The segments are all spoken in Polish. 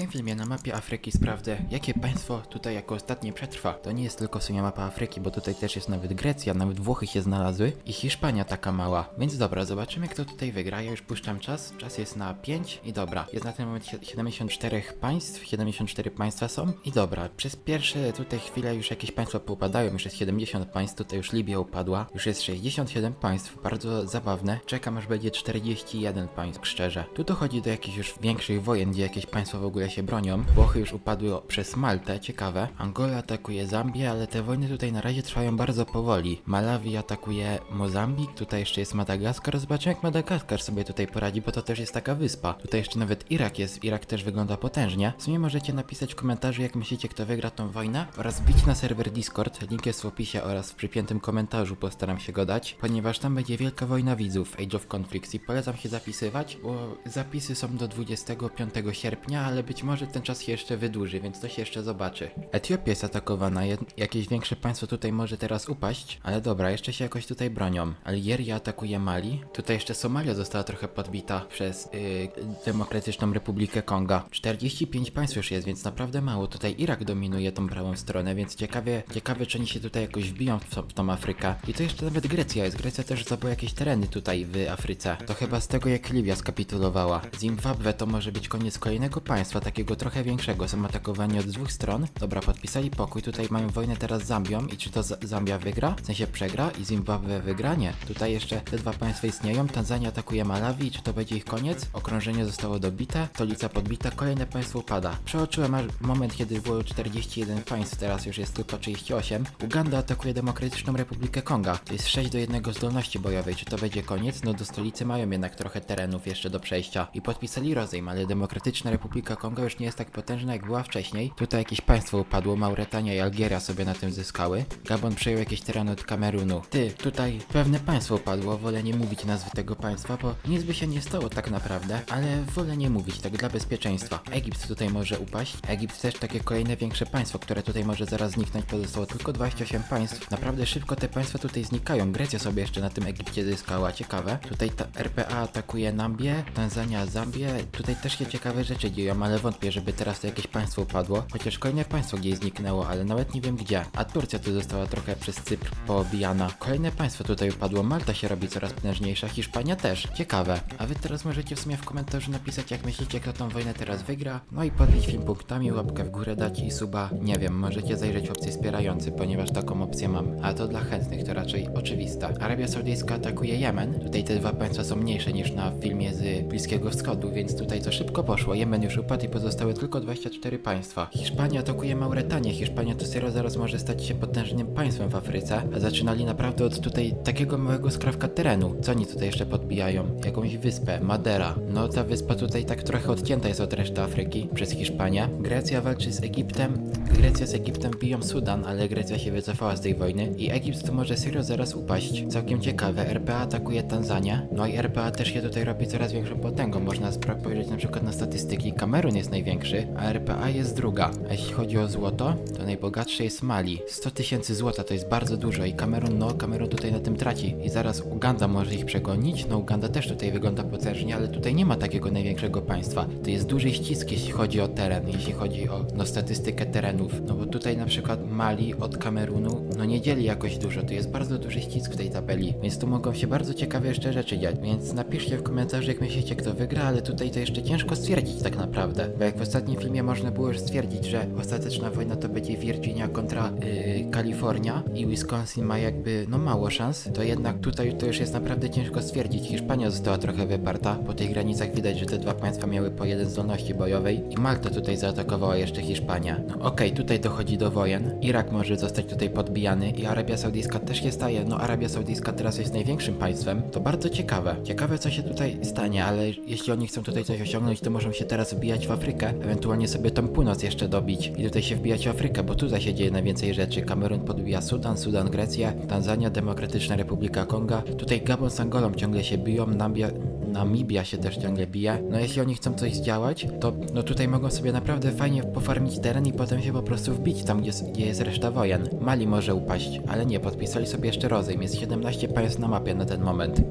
tym filmie na mapie Afryki sprawdzę, jakie państwo tutaj jako ostatnie przetrwa. To nie jest tylko w mapa Afryki, bo tutaj też jest nawet Grecja, nawet Włochy się znalazły i Hiszpania taka mała. Więc dobra, zobaczymy kto tutaj wygra. Ja już puszczam czas. Czas jest na 5 i dobra. Jest na ten moment sie- 74 państw, 74 państwa są i dobra. Przez pierwsze tutaj chwile już jakieś państwa poupadają, już jest 70 państw, tutaj już Libia upadła, już jest 67 państw, bardzo zabawne. Czekam aż będzie 41 państw, szczerze. Tu dochodzi do jakichś już większych wojen, gdzie jakieś państwa w ogóle się bronią. Włochy już upadły przez Maltę, ciekawe. Angola atakuje Zambię, ale te wojny tutaj na razie trwają bardzo powoli. Malawi atakuje Mozambik, tutaj jeszcze jest Madagaskar. Zobaczymy jak Madagaskar sobie tutaj poradzi, bo to też jest taka wyspa. Tutaj jeszcze nawet Irak jest, Irak też wygląda potężnie. W sumie możecie napisać w komentarzu jak myślicie kto wygra tą wojnę oraz wbić na serwer Discord, link jest w opisie oraz w przypiętym komentarzu postaram się go dać, ponieważ tam będzie wielka wojna widzów Age of Conflicts i polecam się zapisywać, bo zapisy są do 25 sierpnia, ale być może ten czas się jeszcze wydłuży, więc to się jeszcze zobaczy. Etiopia jest atakowana, jakieś większe państwo tutaj może teraz upaść, ale dobra, jeszcze się jakoś tutaj bronią. Algieria atakuje Mali, tutaj jeszcze Somalia została trochę podbita przez yy, Demokratyczną Republikę Konga. 45 państw już jest, więc naprawdę mało. Tutaj Irak dominuje tą prawą stronę, więc ciekawie, ciekawe czy oni się tutaj jakoś wbiją w, w tą Afrykę. I to jeszcze nawet Grecja jest. Grecja też zdobyła jakieś tereny tutaj w Afryce. To chyba z tego jak Libia skapitulowała. Zimbabwe to może być koniec kolejnego państwa, takiego trochę większego. Są atakowani od dwóch stron. Dobra, podpisali pokój. Tutaj mają wojnę teraz z Zambią i czy to Zambia wygra? W sensie przegra i Zimbabwe wygra? Nie. Tutaj jeszcze te dwa państwa istnieją. Tanzania atakuje Malawi. Czy to będzie ich koniec? Okrążenie zostało dobite, stolica podbita, kolejne państwo upada. Przeoczyłem aż moment, kiedy było 41 państw, teraz już jest tylko 38. Uganda atakuje Demokratyczną Republikę Konga. To jest 6 do 1 zdolności bojowej. Czy to będzie koniec? No do stolicy mają jednak trochę terenów jeszcze do przejścia. I podpisali rozejm, ale Demokratyczna Republika Konga już nie jest tak potężna jak była wcześniej. Tutaj jakieś państwo upadło, Mauretania i Algieria sobie na tym zyskały. Gabon przejął jakieś tereny od Kamerunu. Ty, tutaj pewne państwo upadło, wolę nie mówić nazwy tego państwa, bo nic by się nie stało tak naprawdę, ale wolę nie mówić tak dla bezpieczeństwa. Egipt tutaj może upaść. Egipt też takie kolejne większe państwo, które tutaj może zaraz zniknąć. Pozostało tylko 28 państw. Naprawdę szybko te państwa tutaj znikają. Grecja sobie jeszcze na tym Egipcie zyskała. Ciekawe. Tutaj ta RPA atakuje Nambię, Tanzania Zambię. Tutaj też się ciekawe rzeczy dzieją, ale wątpię, żeby teraz to jakieś państwo upadło. Chociaż kolejne państwo gdzieś zniknęło, ale nawet nie wiem gdzie. A Turcja tu została trochę przez Cypr poobijana. Kolejne państwo tutaj upadło. Malta się robi coraz potężniejsza, Hiszpania też. Ciekawe. A wy teraz możecie w sumie w komentarzu napisać, jak myślicie, kto tą wojnę teraz wygra. No i podbić film punktami, łapkę w górę dać i suba. Nie wiem, możecie zajrzeć w opcję wspierający, ponieważ taką opcję mam. A to dla chętnych to raczej oczywista. Arabia Saudyjska atakuje Jemen. Tutaj te dwa państwa są mniejsze niż na filmie z Bliskiego Wschodu, więc tutaj to szybko poszło. Jemen już upadł i pozostały tylko 24 państwa. Hiszpania atakuje Mauretanię. Hiszpania to serio zaraz może stać się potężnym państwem w Afryce, a zaczynali naprawdę od tutaj takiego małego skrawka terenu. Co oni tutaj jeszcze podbijają? Jakąś wyspę, Madera. No ta wyspa tutaj tak trochę odcięta jest od reszty Afryki przez Hiszpanię. Grecja walczy z Egiptem. Grecja z Egiptem biją Sudan, ale Grecja się wycofała z tej wojny i Egipt to może serio zaraz upaść. Całkiem ciekawe. RPA atakuje Tanzanię. No i RPA też się tutaj robi coraz większą potęgą. Można spojrzeć na przykład na statystyki. Kamerun jest największy, a RPA jest druga. A jeśli chodzi o złoto, to najbogatsze jest Mali. 100 tysięcy złota to jest bardzo dużo i Kamerun, no Kamerun tutaj na tym traci. I zaraz Uganda może ich przegonić. No Uganda też tutaj wygląda potężnie, ale tutaj nie ma takiego największego państwa. To jest duży ścisk, jeśli chodzi o teren, jeśli chodzi o no, statystykę terenów. No bo tutaj na przykład Mali od Kamerunu, no nie dzieli jakoś dużo. To jest bardzo duży ścisk w tej tabeli, więc tu mogą się bardzo ciekawe jeszcze rzeczy dziać. Więc napiszcie w komentarzu, jak myślicie, kto wygra, ale tutaj to jeszcze ciężko stwierdzić tak naprawdę. Bo jak w ostatnim filmie można było już stwierdzić, że ostateczna wojna to będzie Virginia kontra yy, Kalifornia i Wisconsin ma jakby no mało szans, to jednak tutaj to już jest naprawdę ciężko stwierdzić. Hiszpania została trochę wyparta. Po tych granicach widać, że te dwa państwa miały po jeden zdolności bojowej i Malta tutaj zaatakowała jeszcze Hiszpania. No okej, tutaj dochodzi do wojen. Irak może zostać tutaj podbijany i Arabia Saudyjska też się staje. No Arabia Saudyjska teraz jest największym państwem. To bardzo ciekawe. Ciekawe co się tutaj stanie, ale jeśli oni chcą tutaj coś osiągnąć, to muszą się teraz wbijać w Afrykę, ewentualnie sobie tą północ jeszcze dobić i tutaj się wbijać w Afrykę, bo tutaj się dzieje najwięcej rzeczy. Kamerun podbija Sudan, Sudan Grecję, Tanzania, Demokratyczna Republika Konga. Tutaj Gabon z Angolą ciągle się biją, Nambia, Namibia się też ciągle bije. No jeśli oni chcą coś zdziałać, to no tutaj mogą sobie naprawdę fajnie pofarmić teren i potem się po prostu wbić tam, gdzie, gdzie jest reszta wojen. Mali może upaść, ale nie, podpisali sobie jeszcze rozejm. Jest 17 państw na mapie na ten moment.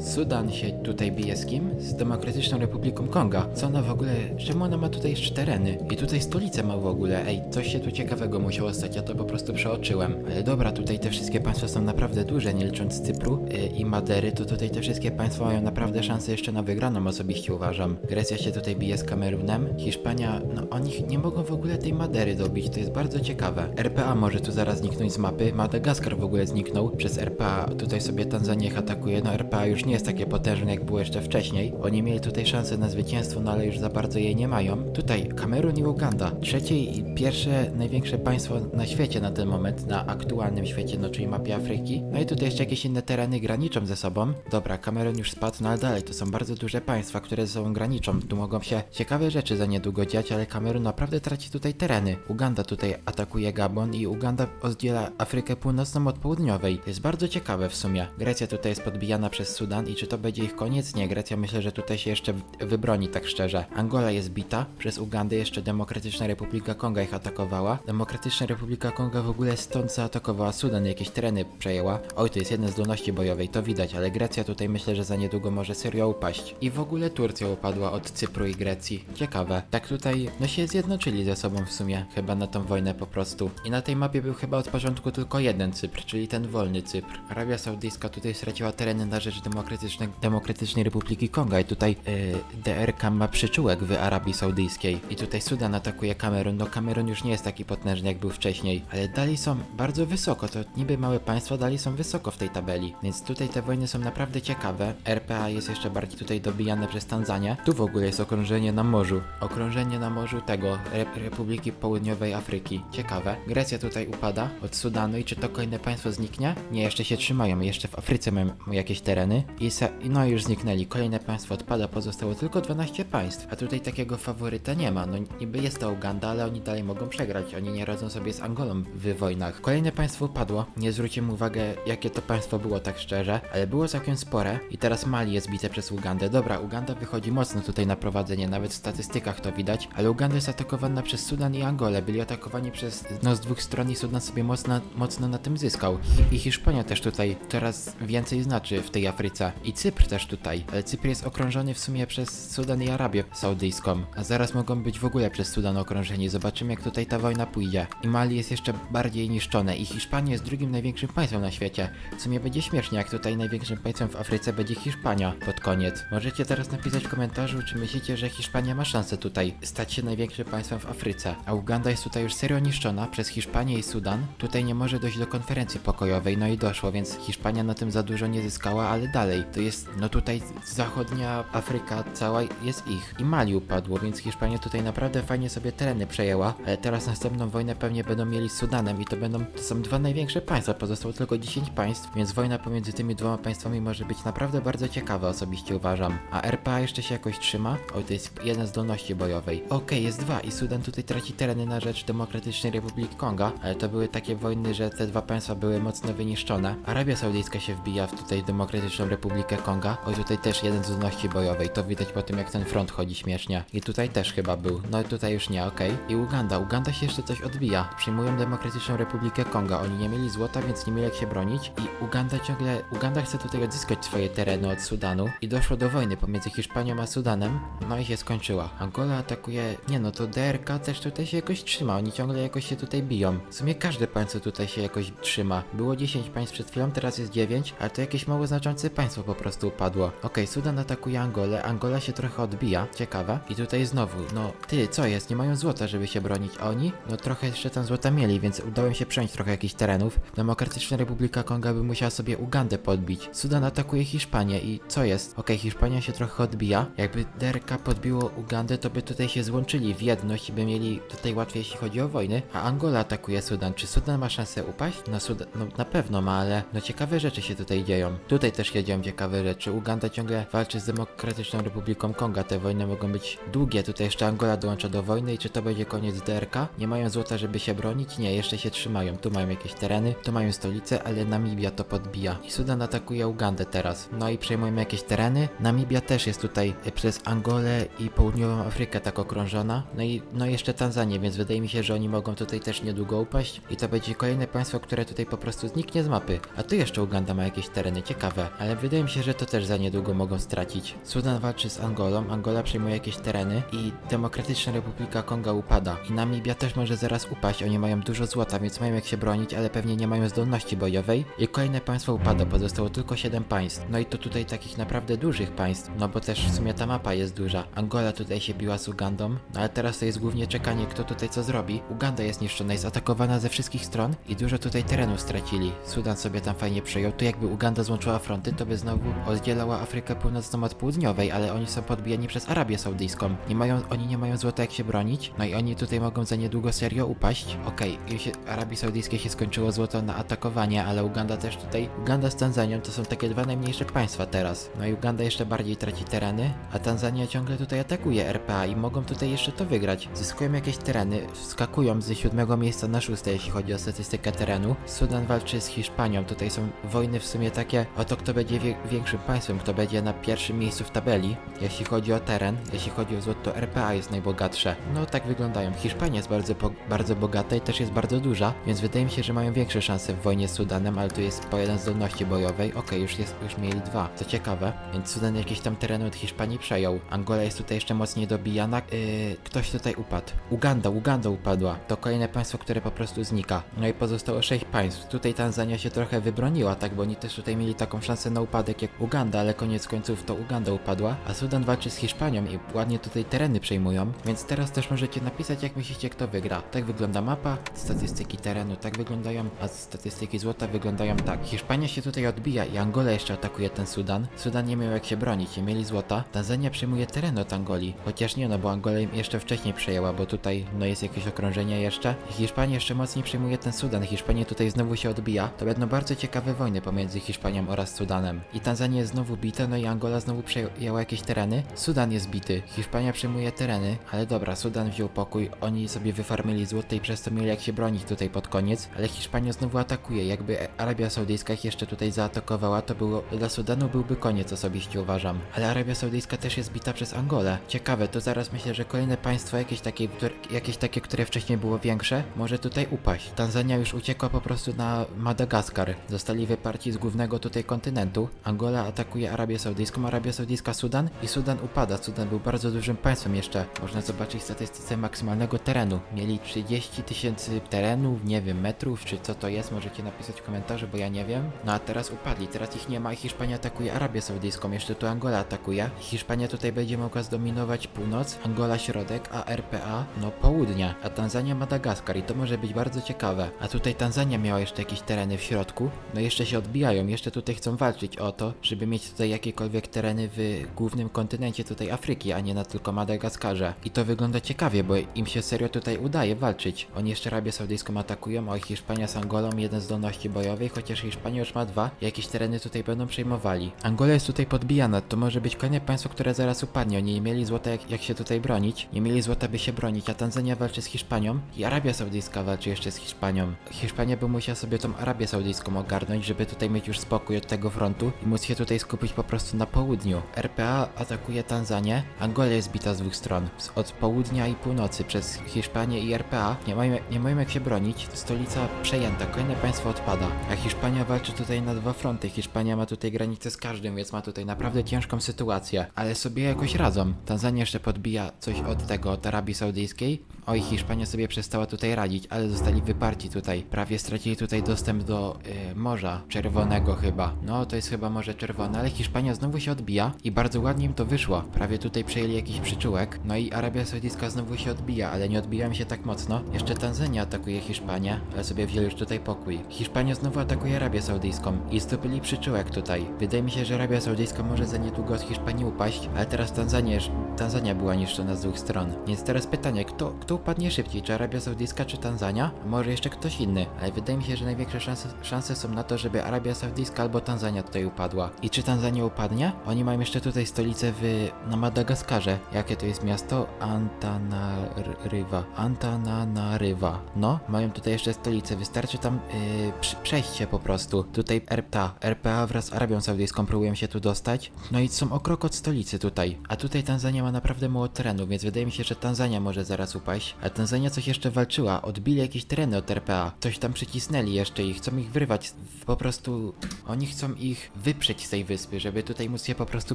Sudan się tutaj bije z kim? Z Demokratyczną Republiką Konga. Co ona w ogóle, czemu ona ma tutaj jeszcze tereny? I tutaj stolicę ma w ogóle, ej, coś się tu ciekawego musiało stać, ja to po prostu przeoczyłem. Ale dobra, tutaj te wszystkie państwa są naprawdę duże, nie licząc Cypru yy, i Madery, to tutaj te wszystkie państwa mają naprawdę szansę jeszcze na wygraną, osobiście uważam. Grecja się tutaj bije z Kamerunem, Hiszpania, no oni nie mogą w ogóle tej Madery dobić, to jest bardzo ciekawe. RPA może tu zaraz zniknąć z mapy, Madagaskar w ogóle zniknął, przez RPA tutaj sobie Tanzanię ich atakuje, no RPA już nie jest takie potężne jak było jeszcze wcześniej. Oni mieli tutaj szansę na zwycięstwo, no ale już za bardzo jej nie mają. Tutaj Kamerun i Uganda, trzecie i pierwsze największe państwo na świecie na ten moment, na aktualnym świecie, no czyli mapie Afryki. No i tutaj jeszcze jakieś inne tereny graniczą ze sobą. Dobra, Kamerun już spadł, no ale dalej, to są bardzo duże państwa, które ze sobą graniczą. Tu mogą się ciekawe rzeczy za niedługo dziać, ale Kamerun naprawdę traci tutaj tereny. Uganda tutaj atakuje Gabon i Uganda oddziela Afrykę Północną od południowej. Jest bardzo ciekawe w sumie. Grecja tutaj jest podbijana przez Sudan i czy to będzie ich koniec? Nie, Grecja myślę, że tutaj się jeszcze wybroni, tak szczerze. Angola jest bita, przez Ugandę jeszcze Demokratyczna Republika Konga ich atakowała. Demokratyczna Republika Konga w ogóle stąd zaatakowała Sudan, jakieś tereny przejęła. Oj, to jest jedna zdolności bojowej, to widać, ale Grecja tutaj myślę, że za niedługo może serio upaść. I w ogóle Turcja upadła od Cypru i Grecji. Ciekawe. Tak tutaj, no się zjednoczyli ze sobą w sumie, chyba na tą wojnę po prostu. I na tej mapie był chyba od początku tylko jeden Cypr, czyli ten wolny Cypr. Arabia Saudyjska tutaj straciła tereny na rzecz Demokratycznej, Demokratycznej Republiki Konga i tutaj yy, DRK ma przyczółek w Arabii Saudyjskiej. I tutaj Sudan atakuje Kamerun. No Kamerun już nie jest taki potężny jak był wcześniej, ale dalej są bardzo wysoko. To niby małe państwa dalej są wysoko w tej tabeli. Więc tutaj te wojny są naprawdę ciekawe. RPA jest jeszcze bardziej tutaj dobijane przez Tanzanię. Tu w ogóle jest okrążenie na morzu. Okrążenie na morzu tego Re- Republiki Południowej Afryki. Ciekawe. Grecja tutaj upada od Sudanu i czy to kolejne państwo zniknie? Nie, jeszcze się trzymają. Jeszcze w Afryce mają jakieś tereny. I i no już zniknęli. Kolejne państwo odpada. Pozostało tylko 12 państw. A tutaj takiego faworyta nie ma. No niby jest to Uganda, ale oni dalej mogą przegrać. Oni nie radzą sobie z Angolą w wojnach. Kolejne państwo upadło. Nie zwróćmy uwagę, jakie to państwo było tak szczerze, ale było całkiem spore. I teraz Mali jest bite przez Ugandę. Dobra, Uganda wychodzi mocno tutaj na prowadzenie, nawet w statystykach to widać, ale Uganda jest atakowana przez Sudan i Angolę. Byli atakowani przez, no z dwóch stron i Sudan sobie mocno, mocno na tym zyskał. I Hiszpania też tutaj coraz więcej znaczy w tej Afryce. I Cypr też tutaj. Ale Cypr jest okrążony w sumie przez Sudan i Arabię Saudyjską. A zaraz mogą być w ogóle przez Sudan okrążeni. Zobaczymy jak tutaj ta wojna pójdzie. I Mali jest jeszcze bardziej niszczone. I Hiszpania jest drugim największym państwem na świecie. W sumie będzie śmiesznie, jak tutaj największym państwem w Afryce będzie Hiszpania pod koniec. Możecie teraz napisać w komentarzu, czy myślicie, że Hiszpania ma szansę tutaj stać się największym państwem w Afryce. A Uganda jest tutaj już serio niszczona przez Hiszpanię i Sudan. Tutaj nie może dojść do konferencji pokojowej, no i doszło, więc Hiszpania na tym za dużo nie zyskała, ale dalej. To jest, no tutaj zachodnia Afryka cała jest ich. I Mali upadło, więc Hiszpania tutaj naprawdę fajnie sobie tereny przejęła, ale teraz następną wojnę pewnie będą mieli z Sudanem i to będą, to są dwa największe państwa, pozostało tylko 10 państw, więc wojna pomiędzy tymi dwoma państwami może być naprawdę bardzo ciekawa, osobiście uważam. A RPA jeszcze się jakoś trzyma? Oj, to jest jedna zdolności bojowej. Okej, jest dwa i Sudan tutaj traci tereny na rzecz Demokratycznej Republiki Konga, ale to były takie wojny, że te dwa państwa były mocno wyniszczone. Arabia Saudyjska się wbija w tutaj Demokratyczną Republikę Konga. Oj, tutaj też jeden z zdolności bojowej, to widać po tym jak ten front chodzi śmiesznie. I tutaj też chyba był, no tutaj już nie, okej. I Uganda, Uganda się jeszcze coś odbija. Przyjmują Demokratyczną Republikę Konga, oni nie mieli złota, więc nie mieli jak się bronić i Uganda ciągle, Uganda chce tutaj odzyskać swoje tereny od Sudanu i doszło do wojny pomiędzy Hiszpanią a Sudanem, no i się skończyła. Angola atakuje, nie no to DRK też tutaj się jakoś trzyma, oni ciągle jakoś się tutaj biją. W sumie każde państwo tutaj się jakoś trzyma. Było 10 państw przed chwilą, teraz jest 9, ale to jakieś mało znaczące państwo po prostu upadło. Okej, Sudan atakuje Angolę, Angola się trochę odbija, ciekawe. I tutaj znowu, no ty, co jest, nie mają złota, żeby się bronić, oni? No trochę jeszcze tam złota mieli, więc udało im się przejąć trochę jakichś terenów. Demokratyczna Republika Konga by musiała sobie Ugandę podbić. Sudan atakuje Hiszpanię i co jest? Okej, Hiszpania się trochę odbija. Jakby DRK podbiło Ugandę, to by tutaj się złączyli w jedność i by mieli tutaj łatwiej jeśli chodzi o wojny. A Angola atakuje Sudan. Czy Sudan ma szansę upaść? No Sudan, no na pewno ma, ale no ciekawe rzeczy się tutaj dzieją. Tutaj też się ciekawe rzeczy. Uganda ciągle walczy z Demokratyczną Republiką Konga. Te wojny mogą być długie. Tutaj jeszcze Angola dołącza do wojny i czy to będzie koniec DRK? Nie mają złota, żeby się bronić? Nie, jeszcze się trzymają. Tu mają jakieś tereny, tu mają stolicę, ale Namibia to podbija. I Sudan atakuje Ugandę teraz. No i przejmujemy jakieś tereny. Namibia też jest tutaj przez Angolę i Południową Afrykę tak okrążona. No i no jeszcze Tanzanię, więc wydaje mi się, że oni mogą tutaj też niedługo upaść. I to będzie kolejne państwo, które tutaj po prostu zniknie z mapy. A tu jeszcze Uganda ma jakieś tereny, ciekawe. Ale wydaje mi się, że to też za niedługo mogą stracić. Sudan walczy z Angolą, Angola przejmuje jakieś tereny i Demokratyczna Republika Konga upada. I Namibia też może zaraz upaść, oni mają dużo złota, więc mają jak się bronić, ale pewnie nie mają zdolności bojowej. I kolejne państwo upada, pozostało tylko 7 państw. No i to tutaj takich naprawdę dużych państw, no bo też w sumie ta mapa jest duża. Angola tutaj się biła z Ugandą, no ale teraz to jest głównie czekanie, kto tutaj co zrobi. Uganda jest niszczona, jest atakowana ze wszystkich stron i dużo tutaj terenu stracili. Sudan sobie tam fajnie przejął. Tu jakby Uganda złączyła fronty, to by znowu oddzielała Afrykę Północną od Południowej, ale oni są podbijani przez Arabię Saudyjską. Nie mają, oni nie mają złota jak się bronić, no i oni tutaj mogą za niedługo serio upaść. Okej, okay, Arabii Saudyjskiej się skończyło złoto na atakowanie, ale Uganda też tutaj. Uganda z Tanzanią to są takie dwa najmniejsze państwa teraz. No i Uganda jeszcze bardziej traci tereny, a Tanzania ciągle tutaj atakuje RPA i mogą tutaj jeszcze to wygrać. Zyskują jakieś tereny, wskakują z siódmego miejsca na szóste, jeśli chodzi o statystykę terenu. Sudan walczy z Hiszpanią, tutaj są wojny w sumie takie o to, kto będzie wie większym państwem, kto będzie na pierwszym miejscu w tabeli. Jeśli chodzi o teren, jeśli chodzi o złoto, to RPA jest najbogatsze. No tak wyglądają. Hiszpania jest bardzo, bardzo bogata i też jest bardzo duża, więc wydaje mi się, że mają większe szanse w wojnie z Sudanem, ale tu jest po jeden zdolności bojowej. Okej, już jest, już mieli dwa. Co ciekawe, więc Sudan jakieś tam tereny od Hiszpanii przejął. Angola jest tutaj jeszcze mocniej dobijana. Yy, ktoś tutaj upadł. Uganda, Uganda upadła. To kolejne państwo, które po prostu znika. No i pozostało sześć państw. Tutaj Tanzania się trochę wybroniła, tak, bo oni też tutaj mieli taką szansę na upadek jak Uganda, ale koniec końców to Uganda upadła, a Sudan walczy z Hiszpanią i ładnie tutaj tereny przejmują, więc teraz też możecie napisać jak myślicie kto wygra. Tak wygląda mapa, statystyki terenu tak wyglądają, a statystyki złota wyglądają tak. Hiszpania się tutaj odbija i Angola jeszcze atakuje ten Sudan. Sudan nie miał jak się bronić, nie mieli złota. Tanzania przejmuje teren od Angolii, chociaż nie no, bo Angola im jeszcze wcześniej przejęła, bo tutaj no jest jakieś okrążenie jeszcze. I Hiszpania jeszcze mocniej przejmuje ten Sudan. Hiszpania tutaj znowu się odbija. To będą bardzo ciekawe wojny pomiędzy Hiszpanią oraz Sudanem. I Tanzania jest znowu bita, no i Angola znowu przejęła jakieś tereny. Sudan jest bity, Hiszpania przejmuje tereny, ale dobra, Sudan wziął pokój, oni sobie wyfarmili złoto i przez to mieli jak się bronić tutaj pod koniec, ale Hiszpania znowu atakuje. Jakby Arabia Saudyjska ich jeszcze tutaj zaatakowała, to było dla Sudanu byłby koniec osobiście uważam. Ale Arabia Saudyjska też jest bita przez Angolę. Ciekawe, to zaraz myślę, że kolejne państwo jakieś takie, jakieś takie, które wcześniej było większe, może tutaj upaść. Tanzania już uciekła po prostu na Madagaskar. Zostali wyparci z głównego tutaj kontynentu. Angola atakuje Arabię Saudyjską, Arabia Saudyjska Sudan i Sudan upada. Sudan był bardzo dużym państwem jeszcze. Można zobaczyć w statystyce maksymalnego terenu. Mieli 30 tysięcy terenów, nie wiem, metrów, czy co to jest, możecie napisać w komentarzu, bo ja nie wiem. No a teraz upadli, teraz ich nie ma i Hiszpania atakuje Arabię Saudyjską, jeszcze tu Angola atakuje. Hiszpania tutaj będzie mogła zdominować północ, Angola środek, a RPA no południa, a Tanzania Madagaskar i to może być bardzo ciekawe. A tutaj Tanzania miała jeszcze jakieś tereny w środku, no jeszcze się odbijają, jeszcze tutaj chcą walczyć o to, żeby mieć tutaj jakiekolwiek tereny w głównym kontynencie tutaj Afryki, a nie na tylko Madagaskarze. I to wygląda ciekawie, bo im się serio tutaj udaje walczyć. Oni jeszcze Arabię Saudyjską atakują, a Hiszpania z Angolą jeden zdolności bojowej, chociaż Hiszpania już ma dwa, jakieś tereny tutaj będą przejmowali. Angola jest tutaj podbijana, to może być kolejne państwo, które zaraz upadnie. Oni nie mieli złota jak, jak się tutaj bronić, nie mieli złota by się bronić, a Tanzania walczy z Hiszpanią i Arabia Saudyjska walczy jeszcze z Hiszpanią. Hiszpania by musiała sobie tą Arabię Saudyjską ogarnąć, żeby tutaj mieć już spokój od tego frontu i móc się tutaj skupić po prostu na południu. RPA atakuje Tanzanię, Angola jest bita z dwóch stron, od południa i północy przez Hiszpanię i RPA. Nie mają, nie mają jak się bronić, stolica przejęta, kolejne państwo odpada. A Hiszpania walczy tutaj na dwa fronty. Hiszpania ma tutaj granicę z każdym, więc ma tutaj naprawdę ciężką sytuację, ale sobie jakoś radzą. Tanzania jeszcze podbija coś od tego, od Arabii Saudyjskiej. Oj, Hiszpania sobie przestała tutaj radzić, ale zostali wyparci tutaj. Prawie stracili tutaj dostęp do y, Morza Czerwonego chyba. No, to jest chyba Morze Czerwone, ale Hiszpania znowu się odbija i bardzo ładnie im to wyszło. Prawie tutaj przejęli jakiś przyczółek. No i Arabia Saudyjska znowu się odbija, ale nie odbija mi się tak mocno. Jeszcze Tanzania atakuje Hiszpanię, ale sobie wzięli już tutaj pokój. Hiszpania znowu atakuje Arabię Saudyjską i zdobyli przyczółek tutaj. Wydaje mi się, że Arabia Saudyjska może za niedługo od Hiszpanii upaść, ale teraz Tanzania, Tanzania była niszczona z dwóch stron. Więc teraz pytanie, kto, kto upadnie szybciej, czy Arabia Saudyjska, czy Tanzania? A może jeszcze ktoś inny, ale wydaje mi się, że największe szanse, szanse są na to, żeby Arabia Saudyjska albo Tanzania tutaj upadła. I czy Tanzania upadnie? Oni mają jeszcze tutaj stolicę w, na Madagaskarze. Jakie to jest miasto? Antananariva. Antananariva. No, mają tutaj jeszcze stolicę. Wystarczy tam yy, przejść się po prostu. Tutaj RPA. RPA wraz z Arabią Saudyjską próbują się tu dostać. No i są o krok od stolicy tutaj. A tutaj Tanzania ma naprawdę mało terenu, więc wydaje mi się, że Tanzania może zaraz upaść. A Tanzania coś jeszcze walczyła. Odbili jakieś tereny od RPA. Coś tam przycisnęli jeszcze i chcą ich wyrwać. Po prostu oni chcą ich wyprzeć z tej wyspy, żeby tutaj móc się po prostu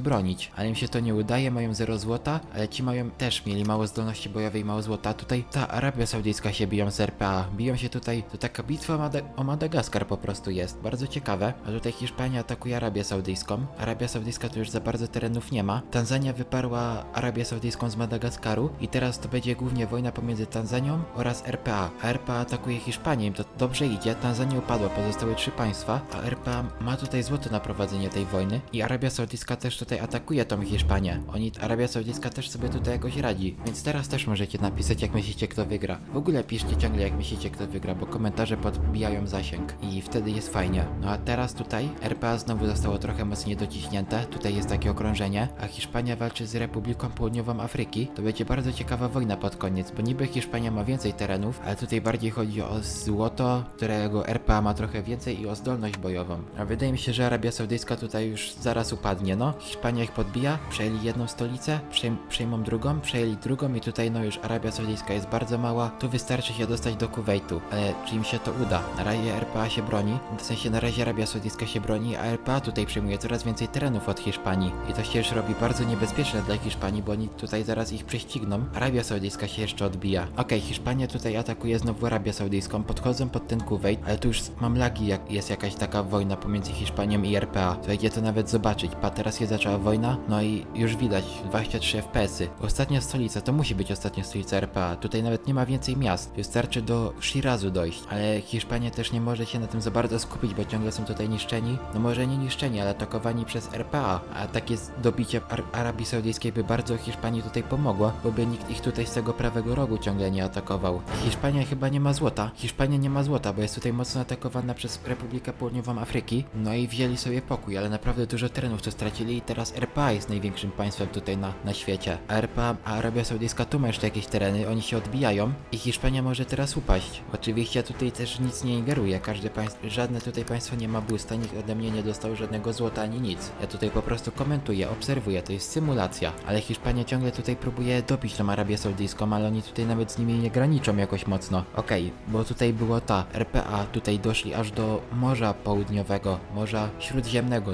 bronić. Ale im się to nie udaje, mają zero złota, ale ci mają też mieli mało zdolności bojowej, mało złota. Tutaj ta Arabia Saudyjska się biją z RPA. Biją się tutaj, to taka bitwa Mada- o Madagaskar po prostu jest. Bardzo ciekawe. A tutaj Hiszpania atakuje Arabię Saudyjską. Arabia Saudyjska tu już za bardzo terenów nie ma. Tanzania wyparła Arabię Saudyjską z Madagaskaru i teraz to będzie głównie wojna pomiędzy Tanzanią oraz RPA. A RPA atakuje Hiszpanię, im to dobrze idzie. Tanzania upadła, pozostały trzy państwa, a RPA ma tutaj złoto na prowadzenie tej wojny i Arabia Saudyjska też tutaj atakuje tą Hiszpanię. Oni, Arabia Saudyjska też sobie tutaj jakoś radzi. Więc teraz też możecie napisać, jak myślicie, kto wygra. W ogóle piszcie ciągle, jak myślicie, kto wygra, bo komentarze podbijają zasięg i wtedy jest fajnie. No a teraz tutaj RPA znowu zostało trochę mocniej dociśnięte. Tutaj jest takie okrążenie, a Hiszpania walczy z Republiką Południową Afryki. To będzie bardzo ciekawa wojna pod koniec, bo niby Hiszpania ma więcej terenów, ale tutaj bardziej chodzi o złoto, którego RPA ma trochę więcej i o zdolność bojową. A wydaje mi się, że Arabia Saudyjska tutaj już zaraz upadnie, no. Hiszpania ich podbija, przejęli jedną stolicę, przejm przejmą drugą, przejęli drugą i tutaj no już Arabia Saudyjska jest bardzo mała. Tu wystarczy się dostać do Kuwejtu, ale czy im się to uda? Na razie RPA się broni, w sensie na razie Arabia Saudyjska się broni, a RPA tutaj przejmuje coraz więcej terenów od Hiszpanii. I to się już robi bardzo niebezpieczne dla Hiszpanii, bo oni tutaj zaraz ich prześcigną. Arabia Saudyjska się jeszcze odbija. Okej, Hiszpania tutaj atakuje znowu Arabię Saudyjską, podchodzą pod ten Kuwejt, ale tu już mam lagi, jak jest jakaś taka wojna pomiędzy Hiszpanią i RPA. To idzie to nawet zobaczyć. Pa, teraz się zaczęła wojna, no i już widać 23 FPS-y. Ostatnia stolica, to musi być ostatnia stolica RPA. Tutaj nawet nie ma więcej miast. Wystarczy do Shirazu dojść, ale Hiszpania też nie może się na tym za bardzo skupić, bo ciągle są tutaj niszczeni. No może nie niszczeni, ale atakowani przez RPA. A takie dobicie Ar Arabii Saudyjskiej by bardzo Hiszpanii tutaj pomogło, bo by nikt ich tutaj z tego prawego rogu ciągle nie atakował. Hiszpania chyba nie ma złota. Hiszpania nie ma złota, bo jest tutaj mocno atakowana przez Republikę Południową Afryki. No i wzięli sobie pokój, ale naprawdę dużo terenów to stracili i teraz RPA jest największym państwem tutaj na, na świecie. A RPA, a Arabia Saudyjska tu ma jeszcze jakieś tereny, oni się odbijają i Hiszpania może teraz upaść. Oczywiście tutaj też nic nie ingeruje, każde państwo, żadne tutaj państwo nie ma boosta, nikt ode mnie nie dostał żadnego złota ani nic. Ja tutaj po prostu komentuję, obserwuję, to jest symulacja. Ale Hiszpania ciągle tutaj próbuje dobić tą Arabię Saudyjską, ale oni tutaj nawet z nimi nie graniczą jakoś mocno. Okej, bo tutaj było ta RPA, tutaj doszli aż do Morza Południowego, Morza Śródziemnego,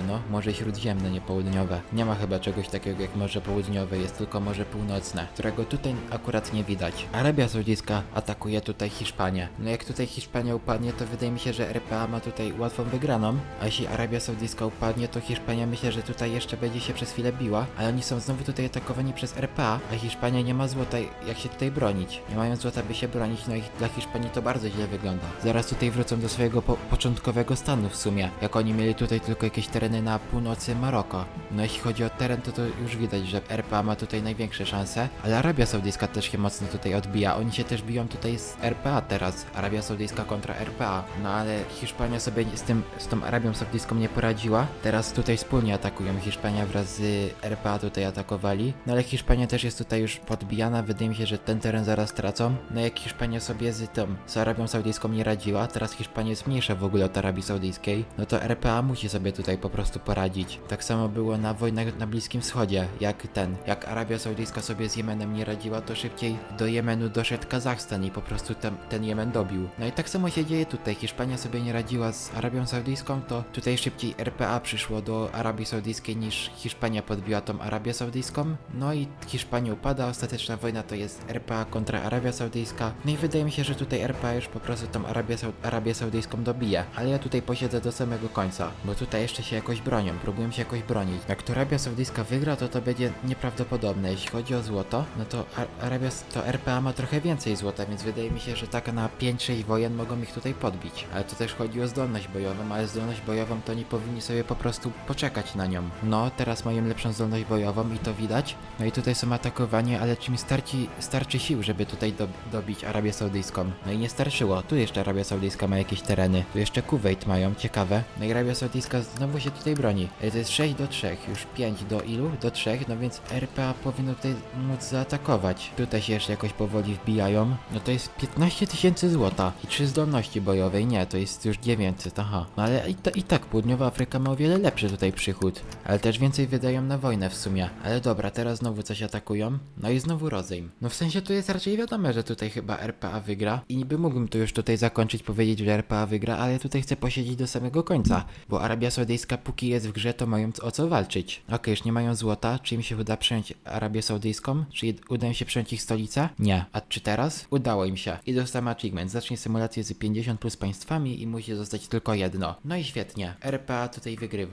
no, Morze Śródziemne, nie południowe. Nie ma chyba czegoś takiego jak Morze Południowe, jest tylko Morze Północne, którego tutaj akurat nie widać. Arabia Saudyjska atakuje tutaj Hiszpanię. No jak tutaj Hiszpania upadnie, to wydaje mi się, że RPA ma tutaj łatwą wygraną, a jeśli Arabia Saudyjska upadnie, to Hiszpania myślę, że tutaj jeszcze będzie się przez chwilę biła, ale oni są znowu tutaj atakowani przez RPA, a Hiszpania nie ma złota, jak się tutaj bronić. Nie mają złota, by się bronić, no i dla Hiszpanii to bardzo źle wygląda. Zaraz tutaj wrócą do swojego po początkowego stanu w sumie, jak oni mieli tutaj tylko jakieś tereny na północy Maroko. No jeśli chodzi o teren, to to już widać, że RPA ma tutaj największe szanse, ale Arabia Saudyjska też się mocno tutaj odbija. Oni się też biją tutaj z RPA teraz. Arabia Saudyjska kontra RPA. No ale Hiszpania sobie z tym, z tą Arabią Saudyjską nie poradziła. Teraz tutaj wspólnie atakują. Hiszpania wraz z RPA tutaj atakowali. No ale Hiszpania też jest tutaj już podbijana. Wydaje mi się, że ten teren zaraz tracą. No jak Hiszpania sobie z tą, z Arabią Saudyjską nie radziła, teraz Hiszpania jest mniejsza w ogóle od Arabii Saudyjskiej, no to RPA musi sobie tutaj po prostu poradzić. Tak samo było na wojnach na Bliskim Wschodzie, jak ten, jak Arabia Saudyjska sobie z Jemenem nie radziła, to szybciej do Jemenu doszedł Kazachstan i po prostu ten, ten Jemen dobił. No i tak samo się dzieje tutaj. Hiszpania sobie nie radziła z Arabią Saudyjską, to tutaj szybciej RPA przyszło do Arabii Saudyjskiej niż Hiszpania podbiła tą Arabię Saudyjską. No i Hiszpania upada, ostateczna wojna to jest RPA kontra Arabia Saudyjska. No i wydaje mi się, że tutaj RPA już po prostu tą Arabię, Arabię Saudyjską dobije. Ale ja tutaj posiedzę do samego końca, bo tutaj jeszcze się jakoś bronią, próbują się jakoś bronić. Jak to Arabia Saudyjska wygra, to to będzie nieprawdopodobne. Jeśli chodzi o złoto, no to Ar- Arabia, to RPA ma trochę więcej złota, więc wydaje mi się, że tak na 5-6 wojen mogą ich tutaj podbić. Ale to też chodzi o zdolność bojową, ale zdolność bojową to nie powinni sobie po prostu poczekać na nią. No, teraz mają lepszą zdolność bojową i to widać. No i tutaj są atakowani, ale czy mi starci, starczy sił, żeby tutaj do, dobić Arabię Saudyjską? No i nie starczyło. Tu jeszcze Arabia Saudyjska ma jakieś tereny. Tu jeszcze Kuwait mają, ciekawe. No i Arabia Saudyjska znowu się tutaj broni. Ale to jest 6 do 3, już 5 do ilu? Do 3, no więc RPA powinno tutaj móc zaatakować. Tutaj się jeszcze jakoś powoli wbijają. No to jest 15 tysięcy złota i 3 zdolności bojowej. Nie, to jest już 900, aha. No ale i, ta, i tak Południowa Afryka ma o wiele lepszy tutaj przychód. Ale też więcej wydają na wojnę w sumie. Ale dobra, teraz znowu coś atakują. No i znowu rozejm. No w sensie to jest raczej wiadome, że tutaj chyba RPA wygra. I niby mógłbym tu już tutaj zakończyć, powiedzieć, że RPA wygra, ale tutaj chcę posiedzieć do samego końca. Bo Arabia Saudyjska póki jest w grze, to mają o co walczyć. Okej, już nie mają złota, czy im się uda przejąć Arabię Saudyjską? Czy uda im się przejąć ich stolicę? Nie. A czy teraz? Udało im się. I dostałem achievement. Zacznie symulację z 50 plus państwami i musi zostać tylko jedno. No i świetnie. RPA tutaj wygrywa.